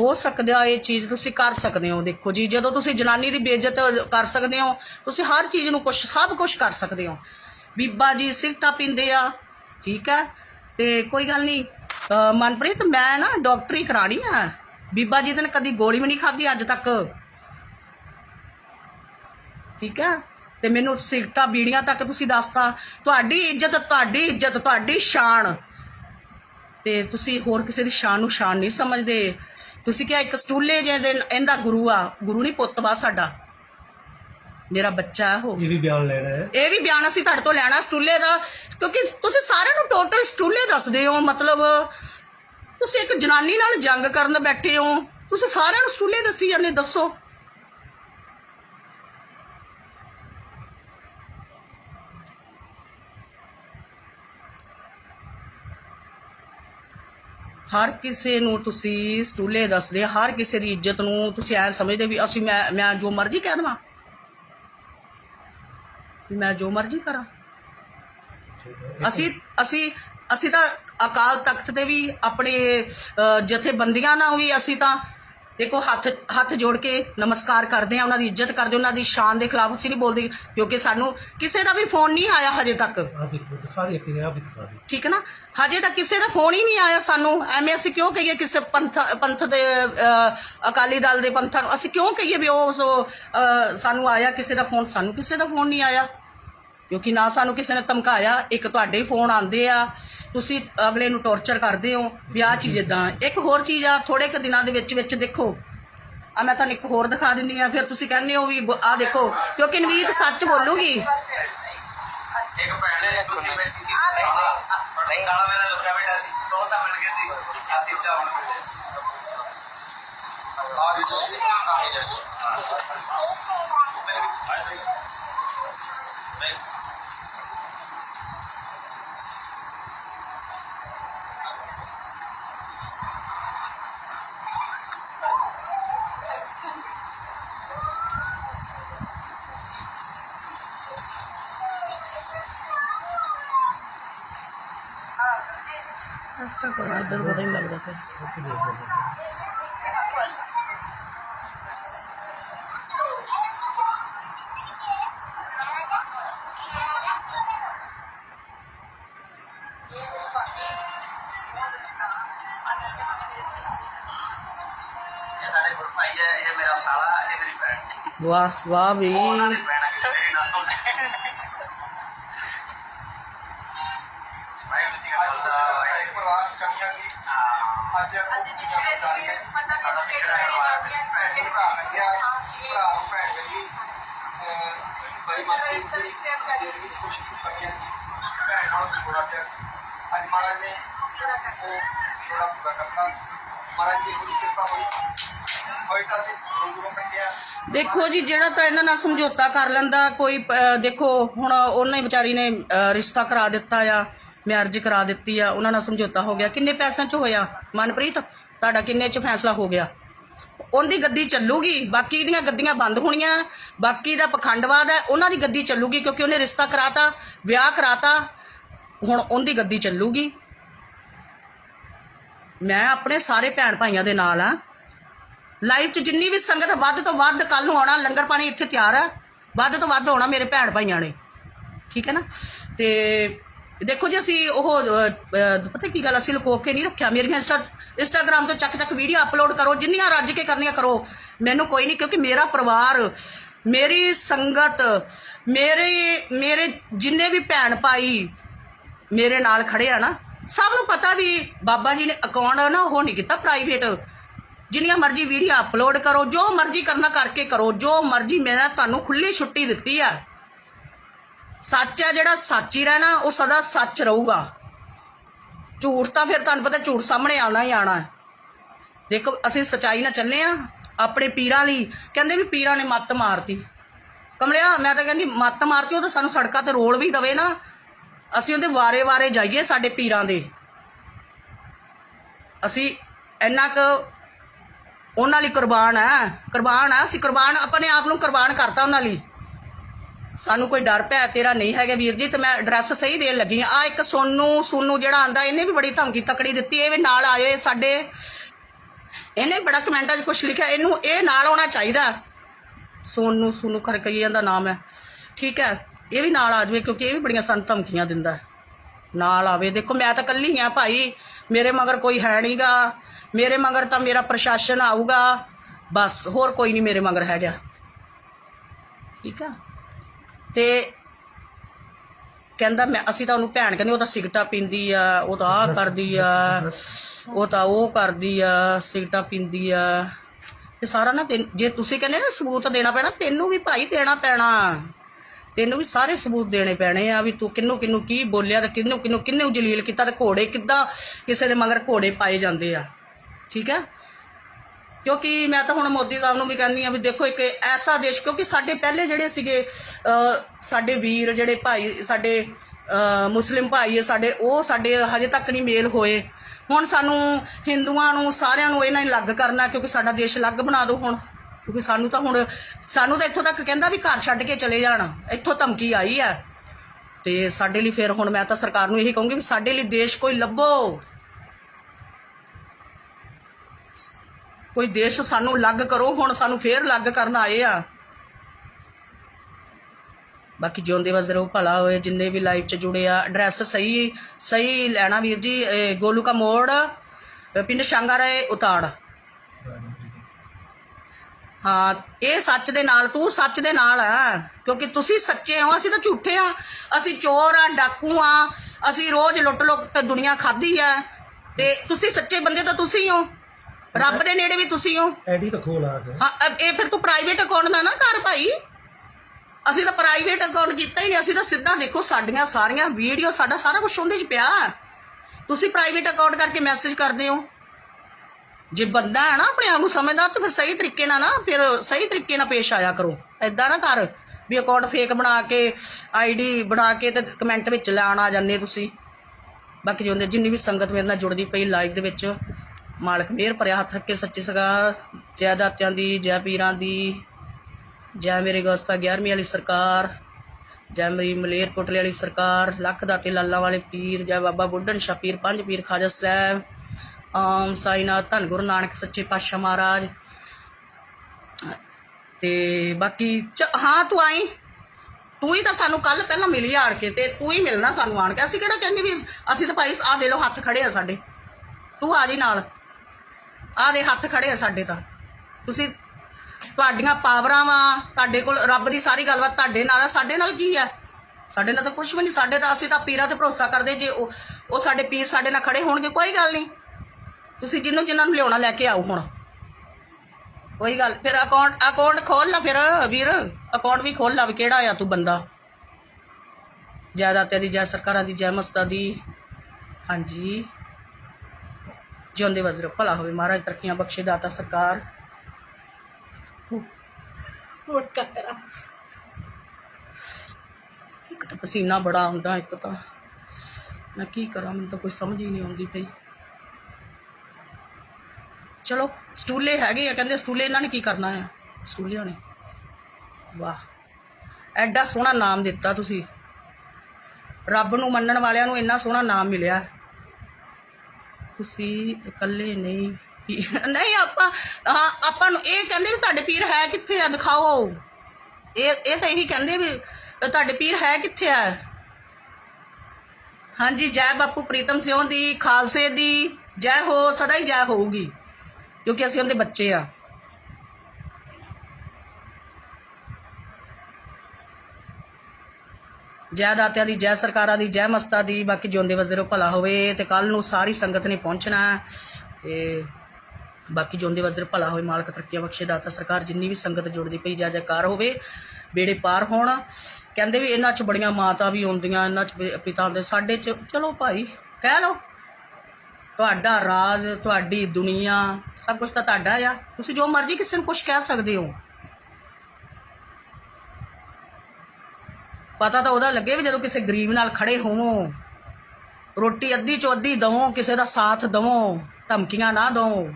S1: ਹੋ ਸਕਦਾ ਇਹ ਚੀਜ਼ ਤੁਸੀਂ ਕਰ ਸਕਦੇ ਹੋ। ਦੇਖੋ ਜੀ, ਜਦੋਂ ਤੁਸੀਂ ਜਨਾਨੀ ਦੀ ਬੇਇੱਜ਼ਤ ਕਰ ਸਕਦੇ ਹੋ, ਤੁਸੀਂ ਹਰ ਚੀਜ਼ ਨੂੰ ਕੁਛ ਸਭ ਕੁਝ ਕਰ ਸਕਦੇ ਹੋ। ਬੀਬਾ ਜੀ ਸਿਗਟਾ ਪੀਂਦੇ ਆ, ਠੀਕ ਹੈ? ਤੇ ਕੋਈ ਗੱਲ ਨਹੀਂ ਮਨਪ੍ਰੀਤ, ਮੈਂ ਨਾ ਡਾਕਟਰੀ ਕਰਾਣੀ ਆ। ਬੀਬਾ ਜੀ ਨੇ ਕਦੀ ਗੋਲੀ ਵੀ ਨਹੀਂ ਖਾਧੀ ਅੱਜ ਤੱਕ? ਠੀਕ ਹੈ? ਤੇ ਮੈਨੂੰ ਸਿਗਟਾ ਬੀੜੀਆਂ ਤੱਕ ਤੁਸੀਂ ਦੱਸਤਾ। ਤੁਹਾਡੀ ਇੱਜ਼ਤ ਤੁਹਾਡੀ ਇੱਜ਼ਤ, ਤੁਹਾਡੀ ਸ਼ਾਨ। ਤੇ ਤੁਸੀਂ ਹੋਰ ਕਿਸੇ ਦੀ ਸ਼ਾਨ ਨੂੰ ਸ਼ਾਨ ਨਹੀਂ ਸਮਝਦੇ। ਤੁਸੀਂ ਕਿਹਾ ਇੱਕ ਸਟੂਲੇ ਜੇ ਦੇ ਇਹਦਾ ਗੁਰੂ ਆ ਗੁਰੂ ਨਹੀਂ ਪੁੱਤ ਵਾ ਸਾਡਾ। ਮੇਰਾ ਬੱਚਾ ਹੈ
S2: ਇਹ ਵੀ ਬਿਆਨ ਲੈਣਾ ਹੈ।
S1: ਇਹ ਵੀ ਬਿਆਨ ਅਸੀਂ ਤੁਹਾਡੇ ਤੋਂ ਲੈਣਾ ਸਟੂਲੇ ਦਾ ਕਿਉਂਕਿ ਤੁਸੀਂ ਸਾਰਿਆਂ ਨੂੰ ਟੋਟਲ ਸਟੂਲੇ ਦੱਸਦੇ ਹੋ ਮਤਲਬ ਤੁਸੀਂ ਇੱਕ ਜਨਾਨੀ ਨਾਲ ਜੰਗ ਕਰਨ ਬੈਠੇ ਹੋ। ਤੁਸੀਂ ਸਾਰਿਆਂ ਨੂੰ ਸਟੂਲੇ ਦੱਸੀ ਜਾਂਦੇ ਦੱਸੋ। ਹਰ ਕਿਸੇ ਨੂੰ ਤੁਸੀਂ ਸਟੂਲੇ ਦੱਸਦੇ ਹਰ ਕਿਸੇ ਦੀ ਇੱਜ਼ਤ ਨੂੰ ਤੁਸੀਂ ਐ ਸਮਝਦੇ ਵੀ ਅਸੀਂ ਮੈਂ ਮੈਂ ਜੋ ਮਰਜ਼ੀ ਕਹਿ ਦੇਵਾਂ। ਵੀ ਮੈਂ ਜੋ ਮਰਜ਼ੀ ਕਰਾਂ। ਅਸੀਂ ਅਸੀਂ ਅਸੀਂ ਤਾਂ ਅਕਾਲ ਤਖਤ ਤੇ ਵੀ ਆਪਣੇ ਜਥੇਬੰਦੀਆਂ ਨਾਲ ਵੀ ਅਸੀਂ ਤਾਂ ਦੇਖੋ ਹੱਥ ਹੱਥ ਜੋੜ ਕੇ ਨਮਸਕਾਰ ਕਰਦੇ ਆ ਉਹਨਾਂ ਦੀ ਇੱਜ਼ਤ ਕਰਦੇ ਉਹਨਾਂ ਦੀ ਸ਼ਾਨ ਦੇ ਖਿਲਾਫ ਅਸੀਂ ਨਹੀਂ ਬੋਲਦੇ ਕਿਉਂਕਿ ਸਾਨੂੰ ਕਿਸੇ ਦਾ ਵੀ ਫੋਨ ਨਹੀਂ ਆਇਆ ਹਜੇ ਤੱਕ।
S2: ਆ ਦੇਖੋ ਦਿਖਾ ਦੇ ਕਿ ਆ ਵੀ ਦਿਖਾ ਦੇ।
S1: ਠੀਕ ਹੈ ਨਾ? ਹਜੇ ਤੱਕ ਕਿਸੇ ਦਾ ਫੋਨ ਹੀ ਨਹੀਂ ਆਇਆ ਸਾਨੂੰ। ਐਵੇਂ ਅਸੀਂ ਕਿਉਂ ਕਹੀਏ ਕਿਸੇ ਪੰਥ ਪੰਥ ਦੇ ਅਕਾਲੀ ਦਲ ਦੇ ਪੰਥਾਂ ਨੂੰ? ਅਸੀਂ ਕਿਉਂ ਕਹੀਏ ਵੀ ਉਹ ਸਾਨੂੰ ਆਇਆ ਕਿਸੇ ਦਾ ਫੋਨ? ਸਾਨੂੰ ਕਿਸੇ ਦਾ ਫੋਨ ਨਹੀਂ ਆਇਆ। ਕਿਉਂਕਿ ਨਾ ਸਾਨੂੰ ਕਿਸੇ ਨੇ ਧਮਕਾਇਆ ਇੱਕ ਤੁਹਾਡੇ ਹੀ ਫੋਨ ਆਉਂਦੇ ਆ ਤੁਸੀਂ ਅਗਲੇ ਨੂੰ ਟੌਰਚਰ ਕਰਦੇ ਹੋ ਵੀ ਆਹ ਚੀਜ਼ ਇਦਾਂ ਇੱਕ ਹੋਰ ਚੀਜ਼ ਆ ਥੋੜੇ ਕੁ ਦਿਨਾਂ ਦੇ ਵਿੱਚ ਵਿੱਚ ਦੇਖੋ। ਆ ਮੈਂ ਤੁਹਾਨੂੰ ਇੱਕ ਹੋਰ ਦਿਖਾ ਦਿੰਦੀ ਆ ਫਿਰ ਤੁਸੀਂ ਕਹਿੰਦੇ ਹੋ ਵੀ ਆ ਦੇਖੋ ਕਿਉਂਕਿ ਨਵੀਤ ਸੱਚ ਬੋਲੂਗੀ।
S3: ਇੱਕ ਭੈਣ ਹੈ ਦੂਜੀ ਬੇਟੀ ਸੀ। ਨਹੀਂ ਸਾਲਾ ਮੇਰਾ ਲੁਕਿਆ ਬੇਟਾ ਸੀ। ਦੋ ਤਾਂ ਮਿਲ ਗਏ ਸੀ। ਆ ਤੀਜਾ ਹੁਣ ਆ ਵੀ ਚੋਦੀ ਆ ਹੀ ਨਹੀਂ
S1: ਇਸ ਤਰ੍ਹਾਂ ਕਰਨਾ ਇੱਧਰ ਪਤਾ ਹੀ ਨਹੀਂ ਲੱਗਦਾ ਫਿਰ
S3: ਇਹ ਸਾਡੇ ਗੁਰੂ ਭਾਈ ਹੈ ਇਹ ਮੇਰਾ ਸਾਲਾ ਇਹ ਮੇਰੀ ਭੈਣ
S1: ਵਾਹ ਵਾਹ ਵੀ
S3: ਉਹਨਾਂ ਦੀ ਭੈਣ ਕਿ ਤੇਰੀ ਨਾ ਸੁਣ ਵਾਹਿਗੁਰੂ ਜੀ ਕਾ ਖਾਲਸਾ ਵਾਹਿਗੁਰੂ ਜੀ ਕੀ ਫਤਿਹ
S4: ਅਸੀਂ ਪਿਛੜੇ ਸੀ ਪਤਾ
S3: ਸਾਡਾ
S4: ਨਹੀਂ ਭਰਾ ਲੱਗਿਆ ਭਰਾ ਭੈਣ ਲੱਗੀ ਬੜੀ ਮਾਤਰੀ ਦੀ ਦੇਸ਼ ਦੀ ਖੁਸ਼ੀ ਕਰੀਆਂ ਸੀ ਭੈਣ ਨਾਲ ਛੋੜਾ ਪਿਆ ਸੀ ਅੱਜ ਮਹਾਰਾਜ ਨੇ ਉਹ ਛੋੜਾ ਪੂਰਾ ਕਰਤਾ ਮਹਾਰਾਜ ਦੀ ਬੜੀ ਕਿਰਪਾ ਹੋਈ ਹੋਈ ਤਾਂ ਅਸੀਂ ਦੂਰੋਂ ਦੂਰੋਂ
S1: ਦੇਖੋ ਜੀ, ਜਿਹੜਾ ਤਾਂ ਇਹਨਾਂ ਨਾਲ ਸਮਝੌਤਾ ਕਰ ਲੈਂਦਾ, ਕੋਈ ਦੇਖੋ, ਹੁਣ ਉਹਨੇ ਵਿਚਾਰੀ ਨੇ ਰਿਸ਼ਤਾ ਕਰਾ ਦਿੱਤਾ ਆ। ਮੈਰਿਜ ਕਰਾ ਦਿੱਤੀ ਆ, ਉਹਨਾਂ ਨਾਲ ਸਮਝੌਤਾ ਹੋ ਗਿਆ। ਕਿੰਨੇ ਪੈਸਿਆਂ 'ਚ ਹੋਇਆ? ਮਨਪ੍ਰੀਤ, ਤੁਹਾਡਾ ਕਿੰਨੇ 'ਚ ਫੈਸਲਾ ਹੋ ਗਿਆ? ਉਹਦੀ ਗੱਦੀ ਚੱਲੂਗੀ, ਬਾਕੀ ਦੀਆਂ ਗੱਦੀਆਂ ਬੰਦ ਹੋਣੀਆਂ, ਬਾਕੀ ਦਾ ਪਖੰਡਵਾਦ ਹੈ, ਉਹਨਾਂ ਦੀ ਗੱਦੀ ਚੱਲੂਗੀ ਕਿਉਂਕਿ ਉਹਨੇ ਰਿਸ਼ਤਾ ਕਰਾਤਾ, ਵਿਆਹ ਕਰਾਤਾ, ਹੁਣ ਉਹਦੀ ਗੱਦੀ ਚੱਲੂਗੀ। ਮੈਂ ਆਪਣੇ ਸਾਰੇ ਭੈਣ ਭਾਈਆਂ ਦੇ ਨਾਲ ਆ ਲਾਈਫ 'ਚ ਜਿੰਨੀ ਵੀ ਸੰਗਤ ਵੱਧ ਤੋਂ ਵੱਧ ਕੱਲ ਨੂੰ ਆਉਣਾ, ਲੰਗਰ ਪਾਣੀ ਇੱਥੇ ਤਿਆਰ ਹੈ ਵੱਧ ਤੋਂ ਵੱਧ ਆਉਣਾ ਮੇਰੇ ਭੈਣ ਭਾਈਆਂ ਨੇ। ਠੀਕ ਹੈ ਨਾ? ਤੇ ਦੇਖੋ ਜੀ ਅਸੀਂ ਉਹ ਅਹ, ਪਤਾ ਕੀ ਗੱਲ ਅਸੀਂ ਲੁਕੋ ਕੇ ਨਹੀਂ ਰੱਖਿਆ। ਮੇਰੀਆਂ ਇੰਸਟਾ ਇੰਸਟਾਗ੍ਰਾਮ ਤੋਂ ਚੱਕ ਚੱਕ ਵੀਡੀਓ ਅਪਲੋਡ ਕਰੋ ਜਿੰਨੀਆਂ ਰੱਜ ਕੇ ਕਰਨੀਆਂ ਕਰੋ। ਮੈਨੂੰ ਕੋਈ ਨਹੀਂ ਕਿਉਂਕਿ ਮੇਰਾ ਪਰਿਵਾਰ ਮੇਰੀ ਸੰਗਤ ਮੇਰੇ ਮੇਰੇ ਜਿੰਨੇ ਵੀ ਭੈਣ ਭਾਈ ਮੇਰੇ ਨਾਲ ਖੜੇ ਆ ਨਾ ਸਭ ਨੂੰ ਪਤਾ ਵੀ ਬਾਬਾ ਜੀ ਨੇ ਅਕਾਊਂਟ ਨਾ ਉਹ ਨਹੀਂ ਕੀਤਾ ਪ੍ਰਾਈਵੇਟ ਜਿੰਨੀਆਂ ਮਰਜ਼ੀ ਵੀਡੀਓ ਅਪਲੋਡ ਕਰੋ ਜੋ ਮਰਜ਼ੀ ਕਰਨਾ ਕਰਕੇ ਕਰੋ ਜੋ ਮਰਜ਼ੀ ਮੈਂ ਤੁਹਾਨੂੰ ਖੁੱਲੀ ਛੁੱਟੀ ਦਿੱਤੀ ਆ। ਸੱਚ ਹੈ ਜਿਹੜਾ ਸੱਚ ਹੀ ਰਹਿਣਾ, ਉਹ ਸਦਾ ਸੱਚ ਰਹੂਗਾ। ਝੂਠ ਤਾਂ ਫਿਰ ਤੁਹਾਨੂੰ ਪਤਾ ਝੂਠ ਸਾਹਮਣੇ ਆਉਣਾ ਹੀ ਆਉਣਾ ਹੈ। ਦੇਖੋ, ਅਸੀਂ ਸਚਾਈ ਨਾਲ ਚੱਲੇ ਆ ਆਪਣੇ ਪੀਰਾਂ ਲਈ। ਕਹਿੰਦੇ ਵੀ ਪੀਰਾਂ ਨੇ ਮੱਤ ਮਾਰਤੀ। ਕਮਲਿਆ, ਮੈਂ ਤਾਂ ਕਹਿੰਦੀ ਮੱਤ ਮਾਰਤੀ, ਉਹ ਤਾਂ ਸਾਨੂੰ ਸੜਕਾਂ ਤੇ ਰੋਲ ਵੀ ਦਵੇ ਨਾ। ਅਸੀਂ ਉਹਦੇ ਵਾਰੇ-ਵਾਰੇ ਜਾਈਏ ਸਾਡੇ ਪੀਰਾਂ ਦੇ। ਅਸੀਂ ਇੰਨਾ ਕੁ ਉਹਨਾਂ ਲਈ ਕੁਰਬਾਨ ਹੈ, ਕੁਰਬਾਨ ਆ ਅਸੀਂ ਕੁਰਬਾਨ ਆਪਣੇ ਆਪ ਨੂੰ ਕੁਰਬਾਨ ਕਰਤਾ ਉਹਨਾਂ ਲਈ। ਸਾਨੂੰ ਕੋਈ ਡਰ ਪਿਆ ਤੇਰਾ ਨਹੀਂ ਹੈਗਾ ਵੀਰ ਜੀ, ਤੇ ਮੈਂ ਐਡਰੈਸ ਸਹੀ ਦੇਣ ਲੱਗੀ ਆ ਆ ਇੱਕ ਸੋਨੂ ਸੋਨੂ ਜਿਹੜਾ ਆਂਦਾ, ਇਹਨੇ ਵੀ ਬੜੀ ਧਮਕੀ ਤਕੜੀ ਦਿੱਤੀ, ਇਹ ਵੀ ਨਾਲ ਆਏ ਸਾਡੇ। ਇਹਨੇ ਬੜਾ ਕਮੈਂਟਾਂ 'ਚ ਕੁਝ ਲਿਖਿਆ, ਇਹਨੂੰ ਇਹ ਨਾਲ ਆਉਣਾ ਚਾਹੀਦਾ। ਸੋਨੂ ਸੋਨੂ ਖਰਕਈਆਂ ਦਾ ਨਾਮ ਹੈ। ਠੀਕ ਹੈ, ਇਹ ਵੀ ਨਾਲ ਆ ਜਾਵੇ, ਕਿਉਂਕਿ ਇਹ ਵੀ ਬੜੀਆਂ ਸਾਨੂੰ ਧਮਕੀਆਂ ਦਿੰਦਾ ਨਾਲ ਆਵੇ। ਦੇਖੋ, ਮੈਂ ਤਾਂ ਕੱਲੀ ਆ ਭਾਈ। ਮੇਰੇ ਮਗਰ ਕੋਈ ਹੈ ਨਹੀਂਗਾ। ਮੇਰੇ ਮਗਰ ਤਾਂ ਮੇਰਾ ਪ੍ਰਸ਼ਾਸਨ ਆਊਗਾ। ਬਸ, ਹੋਰ ਕੋਈ ਨਹੀਂ ਮੇਰੇ ਮਗਰ ਹੈਗਾ। ਠੀਕ ਆ? ਤੇ ਕਹਿੰਦਾ ਮੈਂ, ਅਸੀਂ ਤਾਂ ਉਹਨੂੰ ਭੈਣ ਕਹਿੰਦੇ, ਉਹ ਤਾਂ ਸਿਗਟਾ ਪੀਂਦੀ ਆ, ਉਹ ਤਾਂ ਆਹ ਕਰਦੀ ਆ, ਉਹ ਤਾਂ ਉਹ ਕਰਦੀ ਆ ਸਿਗਟਾ ਪੀਂਦੀ ਆ। ਇਹ ਸਾਰਾ ਨਾ ਤੈਨੂੰ- ਜੇ ਤੁਸੀਂ ਕਹਿੰਦੇ ਨਾ ਸਬੂਤ ਦੇਣਾ ਪੈਣਾ, ਤੈਨੂੰ ਵੀ ਭਾਈ ਦੇਣਾ ਪੈਣਾ। ਤੈਨੂੰ ਵੀ ਸਾਰੇ ਸਬੂਤ ਦੇਣੇ ਪੈਣੇ ਆ ਵੀ ਤੂੰ ਕਿੰਨੂੰ ਕਿੰਨੂੰ ਕੀ ਬੋਲਿਆ ਤੇ ਕਿੰਨੂੰ ਕਿੰਨੂੰ ਕਿੰਨੇ ਜਲੀਲ ਕੀਤਾ ਤੇ ਘੋੜੇ ਕਿੱਦਾਂ ਕਿਸੇ ਦੇ ਮਗਰ ਘੋੜੇ ਪਾਏ ਜਾਂਦੇ ਆ। ਠੀਕ ਹੈ ਕਿਉਂਕਿ ਮੈਂ ਤਾਂ ਹੁਣ ਮੋਦੀ ਸਾਹਿਬ ਨੂੰ ਵੀ ਕਹਿੰਦੀ ਆ ਵੀ ਦੇਖੋ ਇੱਕ ਐਸਾ ਦੇਸ਼, ਕਿਉਂਕਿ ਸਾਡੇ ਪਹਿਲੇ ਜਿਹੜੇ ਸੀਗੇ ਸਾਡੇ ਵੀਰ, ਜਿਹੜੇ ਭਾਈ, ਸਾਡੇ ਮੁਸਲਿਮ ਭਾਈ ਆ ਸਾਡੇ, ਉਹ ਸਾਡੇ ਹਜੇ ਤੱਕ ਨਹੀਂ ਮੇਲ ਹੋਏ। ਹੁਣ ਸਾਨੂੰ ਹਿੰਦੂਆਂ ਨੂੰ, ਸਾਰਿਆਂ ਨੂੰ ਇਹਨਾਂ ਹੀ ਲੱਗ ਕਰਨਾ, ਕਿਉਂਕਿ ਸਾਡਾ ਦੇਸ਼ ਅਲੱਗ ਬਣਾ ਦਿਓ ਹੁਣ। ਕਿਉਂਕਿ ਸਾਨੂੰ ਤਾਂ ਹੁਣ, ਸਾਨੂੰ ਤਾਂ ਇੱਥੋਂ ਤੱਕ ਕਹਿੰਦਾ ਵੀ ਘਰ ਛੱਡ ਕੇ ਚਲੇ ਜਾਣ। ਇੱਥੋਂ ਧਮਕੀ ਆਈ ਆ ਤੇ ਸਾਡੇ ਲਈ ਫਿਰ ਹੁਣ ਮੈਂ ਤਾਂ ਸਰਕਾਰ ਨੂੰ ਇਹੀ ਕਹੂੰਗੀ ਵੀ ਸਾਡੇ ਲਈ ਦੇਸ਼ ਕੋਈ ਲੱਭੋ। ਕੋਈ ਦੇਸ਼ ਸਾਨੂੰ ਅਲੱਗ ਕਰੋ ਹੁਣ ਸਾਨੂੰ ਫੇਰ ਅਲੱਗ ਕਰਨ ਆਏ ਆ। ਬਾਕੀ ਜਿਉਂਦੇ ਵਸਦੇ ਰਹੋ ਭਲਾ ਹੋਏ ਜਿੰਨੇ ਵੀ ਲਾਈਵ 'ਚ ਜੁੜੇ ਆ ਐਡਰੈਸ ਸਹੀ ਸਹੀ ਲੈਣਾ ਵੀਰ ਜੀ ਇਹ ਗੋਲੂ ਕਾ ਮੋੜ ਅ, ਪਿੰਡ ਸ਼ਾਂਗਾਰੇ ਉਤਾੜ। ਹਾਂ ਇਹ ਸੱਚ ਦੇ ਨਾਲ ਤੂੰ ਸੱਚ ਦੇ ਨਾਲ ਆ ਕਿਉਂਕਿ ਤੁਸੀਂ ਸੱਚੇ ਹੋ ਅਸੀਂ ਤਾਂ ਝੂਠੇ ਆ। ਅਸੀਂ ਚੋਰ ਆ ਡਾਕੂ ਆ ਅਸੀਂ ਰੋਜ਼ ਲੁੱਟ ਲੁੱਟ ਦੁਨੀਆ ਖਾਦੀ ਆ ਤੇ ਤੁਸੀਂ ਸੱਚੇ ਬੰਦੇ ਤਾਂ ਤੁਸੀਂ ਹੋ। ਰੱਬ ਦੇ ਨੇੜੇ ਵੀ ਤੁਸੀਂ ਹੋ।
S2: ਐਡੀ ਤਾਂ ਖੋਲ ਆ ਕੇ।
S1: ਹਾਂ ਅ- ਇਹ ਫਿਰ ਤੂੰ ਪ੍ਰਾਈਵੇਟ ਅਕਾਊਂਟ ਦਾ ਨਾ ਕਰ ਭਾਈ। ਅਸੀਂ ਤਾਂ ਪ੍ਰਾਈਵੇਟ ਅਕਾਊਂਟ ਕੀਤਾ ਹੀ ਨਹੀਂ ਅਸੀਂ ਤਾਂ ਸਿੱਧਾ ਦੇਖੋ ਸਾਡੀਆਂ ਸਾਰੀਆਂ ਵੀਡੀਓ ਸਾਡਾ ਸਾਰਾ ਕੁਝ ਉਹਦੇ 'ਚ ਪਿਆ। ਤੁਸੀਂ ਪ੍ਰਾਈਵੇਟ ਅਕਾਊਂਟ ਕਰਕੇ ਮੈਸੇਜ ਕਰਦੇ ਹੋ। ਜੇ ਬੰਦਾ ਹੈ ਨਾ ਆਪਣੇ ਆਪ ਨੂੰ ਸਮਝਦਾ ਤਾਂ ਫਿਰ ਸਹੀ ਤਰੀਕੇ ਨਾਲ ਨਾ ਫਿਰ ਸਹੀ ਤਰੀਕੇ ਨਾਲ ਪੇਸ਼ ਆਇਆ ਕਰੋ। ਐਦਾਂ ਨਾ ਕਰ ਵੀ ਅਕਾਊਂਟ ਫੇਕ ਬਣਾ ਕੇ ਆਈਡੀ ਬਣਾ ਕੇ ਤੇ ਕਮੈਂਟ ਵਿੱਚ ਲਾਣ ਆ ਜਾਂਦੇ ਤੁਸੀਂ। ਬਾਕੀ ਜਿਉਂਦੇ ਜਿੰਨੀ ਵੀ ਸੰਗਤ ਮੇਰੇ ਨਾਲ ਜੁੜਦੀ ਪਈ ਲਾਈਵ ਦੇ ਵਿੱਚ ਮਾਲਕ ਮਿਹਰ ਭਰਿਆ ਹੱਥ ਰੱਖੇ ਸੱਚੇ ਸਗਾ, ਜੈ ਦਾਤਿਆਂ ਦੀ, ਜੈ ਪੀਰਾਂ ਦੀ, ਜੈ ਮੇਰੇ ਗੋਸਪਾ 11ਵੀਂ ਵਾਲੀ ਸਰਕਾਰ, ਜੈ ਮੇਰੀ ਮਲੇਰ ਕੋਟਲੇ ਵਾਲੀ ਸਰਕਾਰ, ਲੱਖ ਦਾਤੇ ਲਾਲਾਂ ਵਾਲੇ ਪੀਰ, ਜੈ ਬਾਬਾ ਬੁੱਢਣ ਸ਼ਾਹ ਪੀਰ, ਪੰਜ ਪੀਰ ਖਾਜਾ ਸਾਹਿਬ, ਆਮ ਸਾਈਨਾਥ ਧੰਨ ਗੁਰੂ ਨਾਨਕ ਸੱਚੇ ਪਾਤਸ਼ਾਹ ਮਹਾਰਾਜ। ਤੇ ਬਾਕੀ ਚ- ਹਾਂ ਤੂੰ ਆਈ। ਤੂੰ ਹੀ ਤਾਂ ਸਾਨੂੰ ਕੱਲ ਪਹਿਲਾਂ ਮਿਲੀ ਆਣ ਕੇ ਤੇ ਤੂੰ ਹੀ ਮਿਲਣਾ ਸਾਨੂੰ ਆਣ ਕੇ। ਅਸੀਂ ਕਿਹੜਾ ਕਹਿੰਦੇ ਵੀ ਅਸੀਂ ਤਾਂ ਭਾਈ ਆ ਦੇ ਲੋ ਹੱਥ ਖੜੇ ਆ ਸਾਡੇ। ਤੂੰ ਆ ਜੀ ਨਾਲ। ਆਹ ਦੇ ਹੱਥ ਖੜੇ ਆ ਸਾਡੇ ਤਾਂ। ਤੁਸੀਂ ਤੁਹਾਡੀਆਂ ਪਾਵਰਾਂ ਵਾ, ਤੁਹਾਡੇ ਕੋਲ ਰੱਬ ਦੀ ਸਾਰੀ ਗੱਲਬਾਤ ਤੁਹਾਡੇ ਨਾਲ ਆ, ਸਾਡੇ ਨਾਲ ਕੀ ਆ? ਸਾਡੇ ਨਾਲ ਤਾਂ ਕੁਝ ਵੀ ਨਹੀਂ, ਸਾਡੇ ਤਾਂ ਅਸੀਂ ਤਾਂ ਪੀਰਾਂ ਤੇ ਭਰੋਸਾ ਕਰਦੇ, ਜੇ ਉਹ ਉਹ ਸਾਡੇ ਪੀਰ ਸਾਡੇ ਨਾਲ ਖੜੇ ਹੋਣਗੇ, ਕੋਈ ਗੱਲ ਨਹੀਂ। ਤੁਸੀਂ ਜਿੰਨੂੰ ਜਿਨ੍ਹਾਂ ਨੂੰ ਲਿਆਉਣਾ ਲੈ ਕੇ ਆਓ ਹੁਣ। ਕੋਈ ਗੱਲ ਫਿਰ ਅਕਾਊਂਟ ਅਕਾਊਂਟ ਖੋਲ ਲਾ ਫਿਰ, ਵੀਰ। ਅਕਾਊਂਟ ਵੀ ਖੋਲ ਲਾ ਵੀ ਕਿਹੜਾ ਆ ਤੂੰ ਬੰਦਾ। ਜਾਇਦਾਦਾਂ ਦੀ, ਜੈ ਸਰਕਾਰਾਂ ਦੀ, ਜੈ ਮਸਤਾਂ ਦੀ। ਹਾਂਜੀ। ਜਿਉਂਦੇ ਵਜ਼ਰ ਭਲਾ ਹੋਵੇ। ਮਹਾਰਾਜ ਤਰੱਕੀਆਂ ਬਖਸ਼ੇ ਦਾਤਾ ਸਰਕਾਰ। ਹੋਰ ਕਰਾ? ਇੱਕ ਤਾਂ ਪਸੀਨਾ ਬੜਾ ਆਉਂਦਾ ਇੱਕ ਤਾਂ ਮੈਂ ਕੀ ਕਰਾਂ? ਮੈਨੂੰ ਤਾਂ ਕੋਈ ਸਮਝ ਹੀ ਨਹੀਂ ਆਉਂਦੀ ਪਈ। ਚਲੋ ਸਟੂਲੇ ਹੈਗੇ ਆ ਕਹਿੰਦੇ ਸਟੂਲੇ ਇਹਨਾਂ ਨੇ ਕੀ ਕਰਨਾ ਆ? ਸਟੂਲਿਆਂ ਨੇ। ਵਾਹ। ਐਡਾ ਸੋਹਣਾ ਨਾਮ ਦਿੱਤਾ ਤੁਸੀਂ। ਰੱਬ ਨੂੰ ਮੰਨਣ ਵਾਲਿਆਂ ਨੂੰ ਇੰਨਾ ਸੋਹਣਾ ਨਾਮ ਮਿਲਿਆ। ਤੁਸੀਂ ਇਕੱਲੇ ਨਹੀਂ ਨਹੀਂ, ਆਪਾਂ, ਹਾਂ, ਆਪਾਂ ਨੂੰ ਇਹ ਕਹਿੰਦੇ ਵੀ ਤੁਹਾਡੇ ਪੀਰ ਹੈ ਕਿੱਥੇ ਆ, ਦਿਖਾਓ। ਇਹ ਇਹ ਤਾਂ ਇਹੀ ਕਹਿੰਦੇ ਵੀ ਤੁਹਾਡੇ ਪੀਰ ਹੈ ਕਿੱਥੇ ਆ। ਹਾਂਜੀ, ਜੈ ਬਾਪੂ ਪ੍ਰੀਤਮ ਸਿੰਘ ਦੀ, ਖਾਲਸੇ ਦੀ ਜੈ ਹੋ, ਸਦਾ ਹੀ ਜੈ ਹੋਊਗੀ, ਕਿਉਂਕਿ ਅਸੀਂ ਉਹਦੇ ਬੱਚੇ ਆ। ਜੈ ਦਾਤਿਆਂ ਦੀ, ਜੈ ਸਰਕਾਰਾਂ ਦੀ, ਜੈ ਮਸਤਾ ਦੀ, ਬਾਕੀ ਜਿਉਂਦੇ ਵਜ਼ਰੋ ਭਲਾ ਹੋਵੇ ਤੇ ਕੱਲ ਨੂੰ ਸਾਰੀ ਸੰਗਤ ਨੇ ਪਹੁੰਚਣਾ ਹੈ ਤੇ ਬਾਕੀ ਜਿਉਂਦੇ ਵਜ਼ਰ ਭਲਾ ਹੋਵੇ, ਮਾਲਕ ਤਰੱਕੀਆਂ ਬਖਸ਼ੇ, ਦਾਤਾ ਸਰਕਾਰ ਜਿੰਨੀ ਵੀ ਸੰਗਤ ਜੁੜਦੀ ਪਈ, ਜੈ ਜੈਕਾਰ ਹੋਵੇ ਬੇੜੇ ਪਾਰ ਹੋਣ। ਕਹਿੰਦੇ ਵੀ ਇਹਨਾਂ 'ਚ ਬੜੀਆਂ ਮਾਤਾ ਵੀ ਹੁੰਦੀਆਂ ਇਹਨਾਂ 'ਚ ਪਿਤਾ ਹੁੰਦੇ ਸਾਡੇ 'ਚ, ਚਲੋ ਭਾਈ, ਕਹਿ ਲਓ। ਤੁਹਾਡਾ ਰਾਜ, ਤੁਹਾਡੀ ਦੁਨੀਆ, ਸਭ ਕੁਝ ਤਾਂ ਤੁਹਾਡਾ ਆ। ਤੁਸੀਂ ਜੋ ਮਰਜ਼ੀ ਕਿਸੇ ਨੂੰ ਕੁਝ ਕਹਿ ਸਕਦੇ ਹੋ। ਪਤਾ ਤਾਂ ਉਹਦਾ ਲੱਗੇ ਵੀ ਜਦੋਂ ਕਿਸੇ ਗਰੀਬ ਨਾਲ ਖੜੇ ਹੋਵੋ ਰੋਟੀ ਅੱਧੀ ਚੋਂ ਅੱਧੀ ਦਵੋ ਕਿਸੇ ਦਾ ਸਾਥ ਦਵੋ ਧਮਕੀਆਂ ਨਾ ਦਵੋ।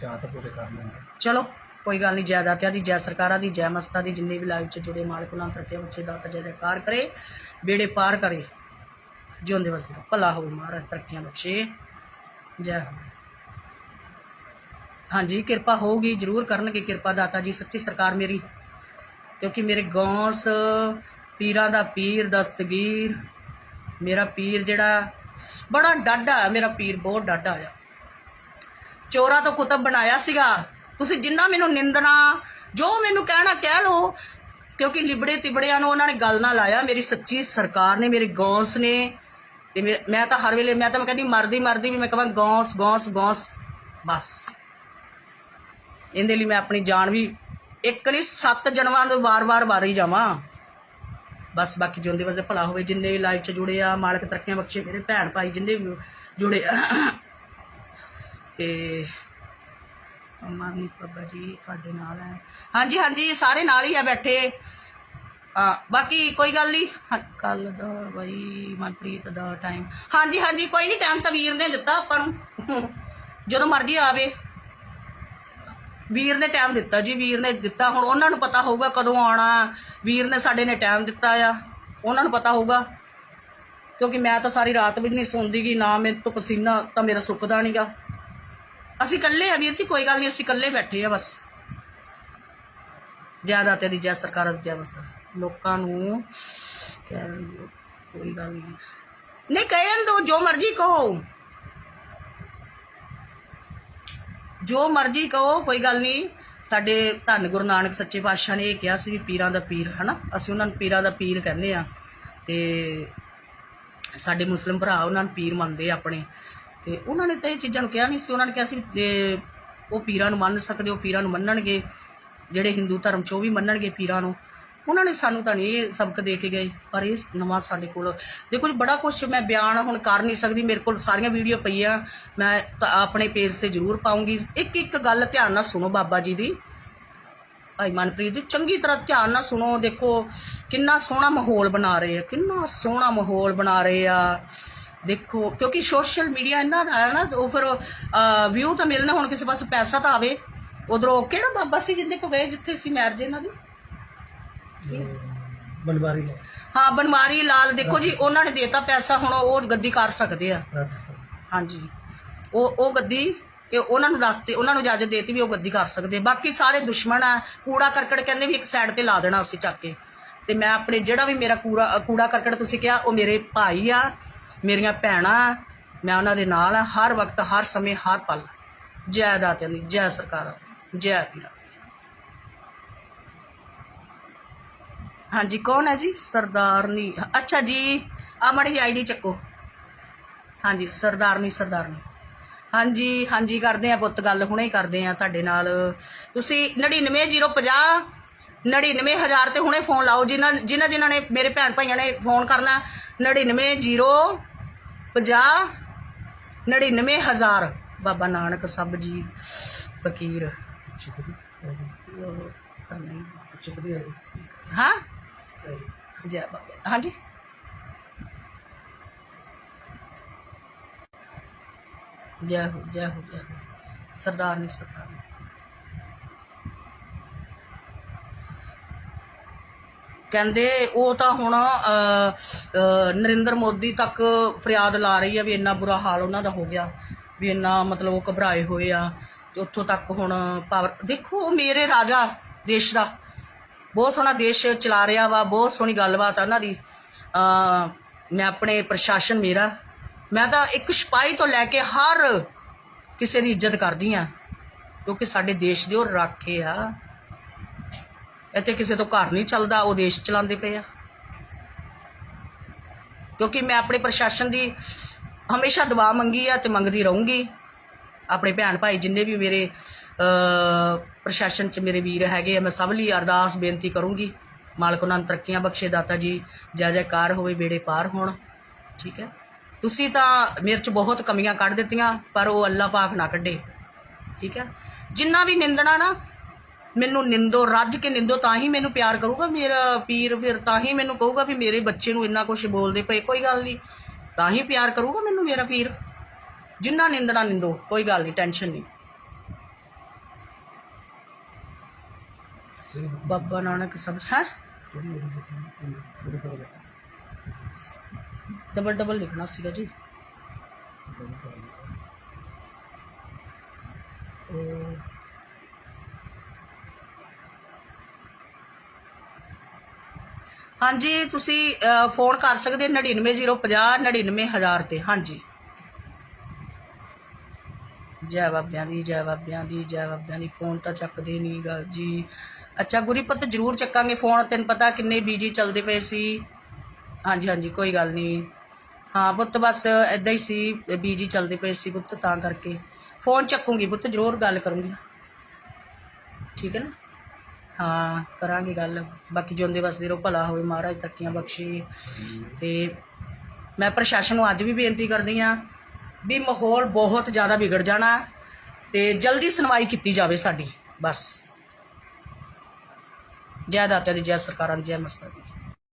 S2: ਚਾਹ ਤਾਂ ਪੂਰੇ ਕਰ ਲੈਂਦੇ।
S1: ਚਲੋ ਕੋਈ ਗੱਲ ਨਹੀਂ ਜਾਇਦਾਦਿਆਂ ਦੀ ਜੈ ਸਰਕਾਰਾਂ ਦੀ ਜੈ ਮਸਤਾਂ ਦੀ ਜਿੰਨੇ ਵੀ ਲਾਈਵ 'ਚ ਜੁੜੇ ਮਾਲਕ ਨਾਲ ਤਰੱਕੀਆਂ ਬੱਚੇ ਦਾ ਜੈ ਜੈਕਾਰ ਕਰੇ ਬੇੜੇ ਪਾਰ ਕਰੇ। ਜਿਉਂਦੇ ਵਸਦੇ ਭਲਾ ਹੋਵੇ ਮਹਾਰਾਜ ਤਰੱਕੀਆਂ ਬਖਸ਼ੇ। ਜੈ ਹੋ ਹਾਂਜੀ, ਕਿਰਪਾ ਹੋਊਗੀ, ਜਰੂਰ ਕਰਨਗੇ ਕਿਰਪਾ ਦਾਤਾ ਜੀ, ਸੱਚੀ ਸਰਕਾਰ ਮੇਰੀ। ਕਿਉਂਕਿ ਮੇਰੇ ਗੌਂਸ, ਪੀਰਾਂ ਦਾ ਪੀਰ, ਦਸਤਗੀਰ, ਮੇਰਾ ਪੀਰ ਜਿਹੜਾ, ਬੜਾ ਡਾਢਾ ਹੈ ਮੇਰਾ ਪੀਰ ਬਹੁਤ ਡਾਢਾ ਆ। ਚੋਰਾ ਤੋਂ ਕੁਤਬ ਬਣਾਇਆ ਸੀਗਾ। ਤੁਸੀਂ ਜਿੰਨਾ ਮੈਨੂੰ ਨਿੰਦਣਾ, ਜੋ ਮੈਨੂੰ ਕਹਿਣਾ ਕਹਿ ਲੋ ਕਿਉਂਕਿ ਲਿਬੜੇ ਤਿਬੜਿਆਂ ਨੂੰ ਉਹਨਾਂ ਨੇ ਗੱਲ ਨਾ ਲਾਇਆ। ਮੇਰੀ ਸੱਚੀ ਸਰਕਾਰ ਨੇ, ਮੇਰੇ ਗੌਂਸ ਨੇ। ਤੇ ਮੈਂ- ਮੈਂ ਤਾਂ ਹਰ ਵੇਲੇ ਮੈਂ ਤਾਂ ਮੈਂ ਕਹਿੰਦੀ, ਮਰਦੀ ਮਰਦੀ ਵੀ ਮੈਂ ਕਹਾਂ, ਗੌਂਸ ਗੌਂਸ ਗੌਂਸ। ਬਸ। ਇਹਦੇ ਲਈ ਮੈਂ ਆਪਣੀ ਜਾਨ ਵੀ ਇੱਕ ਨਹੀਂ, ਸੱਤ ਜਨਮਾਂ ਦੇ ਵਾਰ-ਵਾਰ ਵਾਰੀ ਜਾਵਾਂ। ਬਸ ਬਾਕੀ ਜਿਉਂਦੇ ਵਸੇ ਭਲਾ ਹੋਵੇ, ਜਿੰਨੇ ਵੀ ਲਾਈਵ 'ਚ ਜੁੜੇ ਆ, ਮਾਲਕ ਤਰੱਕੀਆਂ ਬਖਸ਼ੇ ਮੇਰੇ ਭੈਣ ਭਾਈ ਜਿੰਨੇ ਵੀ ਜੁੜੇ ਆ। ਤੇ ਅਮਰਨੀ ਬੱਬਾ ਜੀ ਤੁਹਾਡੇ ਨਾਲ ਹੈ। ਹਾਂਜੀ ਹਾਂਜੀ, ਸਾਰੇ ਨਾਲ ਹੀ ਆ ਬੈਠੇ। ਆ, ਬਾਕੀ ਕੋਈ ਗੱਲ ਨਹੀਂ। ਕੱਲ ਦਾ ਬਈ ਮਨਪ੍ਰੀਤ ਦਾ ਟਾਈਮ ਹਾਂਜੀ ਹਾਂਜੀ, ਕੋਈ ਨਹੀਂ ਟਾਈਮ ਤਾਂ ਵੀਰ ਨੇ ਦਿੱਤਾ ਆਪਾਂ ਨੂੰ। ਜਦੋਂ ਮਰਜ਼ੀ ਆਵੇ। ਵੀਰ ਨੇ ਟਾਈਮ ਦਿੱਤਾ ਜੀ, ਵੀਰ ਨੇ ਦਿੱਤਾ। ਹੁਣ ਉਹਨਾਂ ਨੂੰ ਪਤਾ ਹੋਊਗਾ ਕਦੋਂ ਆਉਣਾ। ਵੀਰ ਨੇ ਸਾਡੇ ਨੇ ਟਾਈਮ ਦਿੱਤਾ ਆ। ਉਹਨਾਂ ਨੂੰ ਪਤਾ ਹੋਊਗਾ। ਕਿਉਂਕਿ ਮੈਂ ਤਾਂ ਸਾਰੀ ਰਾਤ ਵੀ ਨਹੀਂ ਸੌਂਦੀ ਗੀ, ਨਾ ਮੇਰੇ ਤੋਂ ਪਸੀਨਾ, ਤਾਂ ਮੇਰਾ ਸੁੱਕਦਾ ਨਹੀਂਗਾ ਅਸੀਂ ਇਕੱਲੇ ਆ ਵੀਰ ਜੀ, ਕੋਈ ਗੱਲ ਨਹੀਂ ਅਸੀਂ ਇਕੱਲੇ ਬੈਠੇ ਆ ਬਸ। ਜ਼ਿਆਦਾ ਤੇਰੀ ਜੈ ਸਰਕਾਰ ਦੀ, ਜੈ ਬਸ। ਲੋਕਾਂ ਨੂੰ ਕਹਿਣ ਕੋਈ ਗੱਲ ਨਹੀਂ ਨਹੀਂ, ਕਹਿਣ ਦੋ, ਜੋ ਮਰਜ਼ੀ ਕਹੋ। ਜੋ ਮਰਜ਼ੀ ਕਹੋ, ਕੋਈ ਗੱਲ ਨਹੀਂ। ਸਾਡੇ ਧੰਨ ਗੁਰੂ ਨਾਨਕ ਸੱਚੇ ਪਾਤਸ਼ਾਹ ਨੇ ਇਹ ਕਿਹਾ ਸੀ ਵੀ ਪੀਰਾਂ ਦਾ ਪੀਰ, ਹਨਾ? ਅਸੀਂ ਉਹਨਾਂ ਨੂੰ ਪੀਰਾਂ ਦਾ ਪੀਰ ਕਹਿੰਦੇ ਆ ਤੇ ਸਾਡੇ ਮੁਸਲਿਮ ਭਰਾ ਉਹਨਾਂ ਨੂੰ ਪੀਰ ਮੰਨਦੇ ਆ ਆਪਣੇ। ਤੇ ਉਹਨਾਂ ਨੇ ਤਾਂ ਇਹ ਚੀਜ਼ਾਂ ਨੂੰ ਕਿਹਾ ਨਹੀਂ ਸੀ। ਉਹਨਾਂ ਨੇ ਕਿਹਾ ਸੀ ਇਹ ਉਹ ਪੀਰਾਂ ਨੂੰ ਮੰਨ ਸਕਦੇ, ਉਹ ਪੀਰਾਂ ਨੂੰ ਮੰਨਣਗੇ। ਜਿਹੜੇ ਹਿੰਦੂ ਧਰਮ ਚ ਉਹ ਵੀ ਮੰਨਣਗੇ ਪੀਰਾਂ ਨੂੰ। ਉਹਨਾਂ ਨੇ ਸਾਨੂੰ ਤਾਂ ਨਹੀਂ ਇਹ ਸਬਕ ਦੇ ਕੇ ਗਏ, ਪਰ ਇਹ ਨਵਾਂ ਸਾਡੇ ਕੋਲ, ਦੇਖੋ ਜੀ, ਬੜਾ ਕੁਝ ਮੈਂ ਬਿਆਨ ਹੁਣ ਕਰ ਨਹੀਂ ਸਕਦੀ, ਮੇਰੇ ਕੋਲ ਸਾਰੀਆਂ ਵੀਡੀਓ ਪਈਆਂ, ਮੈਂ ਆਪਣੇ ਪੇਜ ਤੇ ਜ਼ਰੂਰ ਪਾਉਂਗੀ। ਇੱਕ ਇੱਕ ਗੱਲ ਧਿਆਨ ਨਾਲ ਸੁਣੋ ਬਾਬਾ ਜੀ ਦੀ। ਭਾਈ ਮਨਪ੍ਰੀਤ ਦੀ ਚੰਗੀ ਤਰ੍ਹਾਂ ਧਿਆਨ ਨਾਲ ਸੁਣੋ, ਦੇਖੋ ਕਿੰਨਾ ਸੋਹਣਾ ਮਾਹੌਲ ਬਣਾ ਰਹੇ ਆ, ਕਿੰਨਾ ਸੋਹਣਾ ਮਾਹੌਲ ਬਣਾ ਰਹੇ ਆ। ਦੇਖੋ, ਕਿਉਂਕਿ ਸੋਸ਼ਲ ਮੀਡੀਆ ਇਹਨਾਂ ਦਾ ਹੈ ਨਾ, ਉਹ ਫਿਰ ਵਿਊ ਤਾਂ ਮਿਲਣਾ, ਹੁਣ ਕਿਸੇ ਪਾਸੇ ਪੈਸਾ ਤਾਂ ਆਵੇ। ਉਧਰੋਂ ਕਿਹੜਾ ਬਾਬਾ ਸੀ ਜਿੰਦੇ ਕੋ ਗਏ, ਜਿੱਥੇ ਸੀ ਮੈਰਿਜ ਇਹਨਾਂ ਦੀ?
S2: ਬਨਵਾਰੀ ਲੈ
S1: ਹਾਂ ਬਨਵਾਰੀ ਲਾਲ ਦੇਖੋ ਜੀ ਉਹਨਾਂ ਨੇ ਦੇਤਾ ਪੈਸਾ ਹੁਣ ਉਹ ਗੱਦੀ ਕਰ ਸਕਦੇ ਆ।
S2: ਰਾਜਸਥਾਨ।
S1: ਹਾਂਜੀ। ਉਹ ਉਹ ਗੱਦੀ ਇਹ ਉਹਨਾਂ ਨੂੰ ਦੱਸਤੇ ਉਹਨਾਂ ਨੂੰ ਇਜਾਜ਼ਤ ਦੇਤੀ ਵੀ ਉਹ ਗੱਦੀ ਕਰ ਸਕਦੇ ਬਾਕੀ ਸਾਰੇ ਦੁਸ਼ਮਣ ਆ ਕੂੜਾ ਕਰਕਟ ਕਹਿੰਦੇ ਵੀ ਇੱਕ ਸਾਈਡ ਤੇ ਲਾ ਦੇਣਾ ਅਸੀਂ ਚੱਕ ਕੇ। ਤੇ ਮੈਂ ਆਪਣੇ ਜਿਹੜਾ ਵੀ ਮੇਰਾ ਕੂੜਾ ਕੂੜਾ ਕਰਕਟ ਤੁਸੀਂ ਕਿਹਾ ਉਹ ਮੇਰੇ ਭਾਈ ਆ ਮੇਰੀਆਂ ਭੈਣਾਂ ਮੈਂ ਉਹਨਾਂ ਦੇ ਨਾਲ ਆ ਹਰ ਵਕਤ ਹਰ ਸਮੇਂ ਹਰ ਪਲ। ਜੈ ਦਾਤਿਆਂ ਦੀ ਜੈ ਸਰਕਾਰ ਜੈ ਪੀਰਾ ਹਾਂਜੀ ਕੌਣ ਹੈ ਜੀ? ਸਰਦਾਰਨੀ ਅੱਛਾ ਜੀ ਆ ਮੜੀ ਆਈਡੀ ਚੱਕੋ। ਹਾਂਜੀ ਸਰਦਾਰਨੀ ਸਰਦਾਰਨੀ ਹਾਂਜੀ ਹਾਂਜੀ ਕਰਦੇ ਆ ਪੁੱਤ ਗੱਲ ਹੁਣੇ ਹੀ ਕਰਦੇ ਆ ਤੁਹਾਡੇ ਨਾਲ। ਤੁਸੀਂ 99050 99000 ਤੇ ਹੁਣੇ ਫੋਨ ਲਾਓ ਜਿਨ੍ਹਾਂ ਜਿਨ੍ਹਾਂ ਜਿਨ੍ਹਾਂ ਨੇ ਮੇਰੇ ਭੈਣ ਭਾਈਆਂ ਨੇ ਫੋਨ ਕਰਨਾ 99050 99000 ਬਾਬਾ ਨਾਨਕ ਸਭ ਜੀ ਫਕੀਰ।
S2: ਹਾਂ?
S1: ਜੈ ਬਾਬੇ ਹਾਂਜੀ? ਜੈ ਹੋ ਜੈ ਹੋ ਜੈ ਹੋ। ਸਰਦਾਰ ਨਹੀਂ ਸਰਦਾਰ। ਕਹਿੰਦੇ ਉਹ ਤਾਂ ਹੁਣ ਅਹ, ਨਰਿੰਦਰ ਮੋਦੀ ਤੱਕ ਫਰਿਆਦ ਲਾ ਰਹੀ ਆ ਵੀ ਇੰਨਾ ਬੁਰਾ ਹਾਲ ਉਹਨਾਂ ਦਾ ਹੋ ਗਿਆ ਵੀ ਇੰਨਾ ਮਤਲਬ ਉਹ ਘਬਰਾਏ ਹੋਏ ਆ ਤੇ ਉੱਥੋਂ ਤੱਕ ਹੁਣ ਪਾਵਰ ਦੇਖੋ ਉਹ ਮੇਰੇ ਰਾਜਾ ਦੇਸ਼ ਦਾ। ਬਹੁਤ ਸੋਹਣਾ ਦੇਸ਼ ਚਲਾ ਰਿਹਾ ਵਾ, ਬਹੁਤ ਸੋਹਣੀ ਗੱਲਬਾਤ ਆ ਉਹਨਾਂ ਦੀ। ਮੈਂ ਆਪਣੇ ਪ੍ਰਸ਼ਾਸਨ ਮੇਰਾ। ਮੈਂ ਤਾਂ ਇੱਕ ਸਿਪਾਹੀ ਤੋਂ ਲੈ ਕੇ ਹਰ ਕਿਸੇ ਦੀ ਇੱਜ਼ਤ ਕਰਦੀ ਆ ਕਿਉਂਕਿ ਸਾਡੇ ਦੇਸ਼ ਦੇ ਉਹ ਰਾਖੇ ਆ। ਇੱਥੇ ਕਿਸੇ ਤੋਂ ਘਰ ਨਹੀਂ ਚੱਲਦਾ, ਉਹ ਦੇਸ਼ ਚਲਾਉਂਦੇ ਪਏ ਆ। ਕਿਉਂਕਿ ਮੈਂ ਆਪਣੇ ਪ੍ਰਸ਼ਾਸਨ ਦੀ ਹਮੇਸ਼ਾ ਦੁਆ ਮੰਗੀ ਆ ਤੇ ਮੰਗਦੀ ਰਹੂੰਗੀ। ਆਪਣੇ ਭੈਣ ਭਾਈ ਜਿੰਨੇ ਵੀ ਮੇਰੇ ਪ੍ਰਸ਼ਾਸਨ ਚ ਮੇਰੇ ਵੀਰ ਹੈਗੇ ਆ, ਮੈਂ ਸਭ ਲਈ ਅਰਦਾਸ, ਬੇਨਤੀ ਕਰੂੰਗੀ। ਮਾਲਕ ਉਹਨਾਂ ਨੂੰ ਤਰੱਕੀਆਂ ਬਖਸ਼ੇ, ਦਾਤਾ ਜੀ, ਜੈ ਜੈਕਾਰ ਹੋਵੇ ਬੇੜੇ ਪਾਰ ਹੋਣ। ਠੀਕ ਹੈ? ਤੁਸੀਂ ਤਾਂ ਮੇਰੇ ਚ ਬਹੁਤ ਕਮੀਆਂ ਕੱਢ ਦਿੱਤੀਆਂ, ਪਰ ਉਹ ਅੱਲਾ ਪਾਕ ਨਾ ਕੱਢੇ। ਠੀਕ ਹੈ? ਜਿੰਨਾ ਵੀ ਨਿੰਦਣਾ ਨਾ, ਮੈਨੂੰ ਨਿੰਦੋ, ਰੱਜ ਕੇ ਨਿੰਦੋ, ਤਾਂ ਹੀ ਮੈਨੂੰ ਪਿਆਰ ਕਰੂਗਾ ਮੇਰਾ ਪੀਰ, ਫਿਰ ਤਾਂ ਹੀ ਮੈਨੂੰ ਕਹੂਗਾ ਵੀ ਮੇਰੇ ਬੱਚੇ ਨੂੰ ਇੰਨਾ ਕੁਝ ਬੋਲਦੇ ਪਏ, ਕੋਈ ਗੱਲ ਨਹੀਂ। ਤਾਂ ਹੀ ਪਿਆਰ ਕਰੂਗਾ ਮੈਨੂੰ ਮੇਰਾ ਪੀਰ। ਜਿੰਨਾ ਨਿੰਦਣਾ ਨਿੰਦੋ, ਕੋਈ ਗੱਲ ਨਹੀਂ, ਟੈਨਸ਼ਨ ਨਹੀਂ। ਬਾਬਾ ਨਾਨਕ ਸਭ ਹੈ ਡਬਲ ਡਬਲ ਲਿਖਣਾ ਸੀਗਾ ਜੀ ਉਹ ਹਾਂਜੀ ਤੁਸੀਂ ਅਹ, ਫੋਨ ਕਰ ਸਕਦੇ 99050 99000 ਤੇ ਹਾਂਜੀ ਜੈ ਬਾਬਿਆਂ ਦੀ, ਜੈ ਬਾਬਿਆਂ ਦੀ, ਜੈ ਬਾਬਿਆਂ ਦੀ, ਫੋਨ ਤਾਂ ਚੱਕਦੇ ਨਹੀਂ ਨਹੀਂਗਾ ਜੀ। ਅੱਛਾ ਗੁਰੀਪਤ ਜ਼ਰੂਰ ਚੱਕਾਂਗੇ ਫੋਨ, ਤੈਨੂੰ ਪਤਾ ਕਿੰਨੇ ਬੀਜੀ ਚੱਲਦੇ ਪਏ ਸੀ। ਹਾਂਜੀ ਹਾਂਜੀ, ਕੋਈ ਗੱਲ ਨਹੀਂ ਹਾਂ, ਪੁੱਤ ਬਸ ਐਦਾਂ ਹੀ ਸੀ ਬੀਜੀ ਚੱਲਦੇ ਪਏ ਸੀ ਪੁੱਤ, ਤਾਂ ਕਰਕੇ। ਫੋਨ ਚੱਕੂੰਗੀ ਪੁੱਤ, ਜ਼ਰੂਰ ਗੱਲ ਕਰੂੰਗੀ। ਠੀਕ ਹੈ ਨਾ? ਹਾਂ, ਕਰਾਂਗੇ ਗੱਲ। ਬਾਕੀ ਜਿਉਂਦੇ ਵਸਦੇ ਰਹੋ ਭਲਾ ਹੋਵੇ, ਮਹਾਰਾਜ ਤੱਕੀਆਂ ਬਖਸ਼ੀ। ਤੇ ਮੈਂ ਪ੍ਰਸ਼ਾਸਨ ਨੂੰ ਅੱਜ ਵੀ ਬੇਨਤੀ ਕਰਦੀ ਆ ਵੀ ਮਾਹੌਲ ਬਹੁਤ ਜ਼ਿਆਦਾ ਵਿਗੜ ਜਾਣਾ ਤੇ ਜਲਦੀ ਸੁਣਵਾਈ ਕੀਤੀ ਜਾਵੇ ਸਾਡੀ, ਬਸ। ਜੈ ਦਾਤਾ ਦੀ ਜੈ ਸਰਕਾਰਾਂ ਦੀ, ਜੈ ਮਸਤਾਂ ਦੀ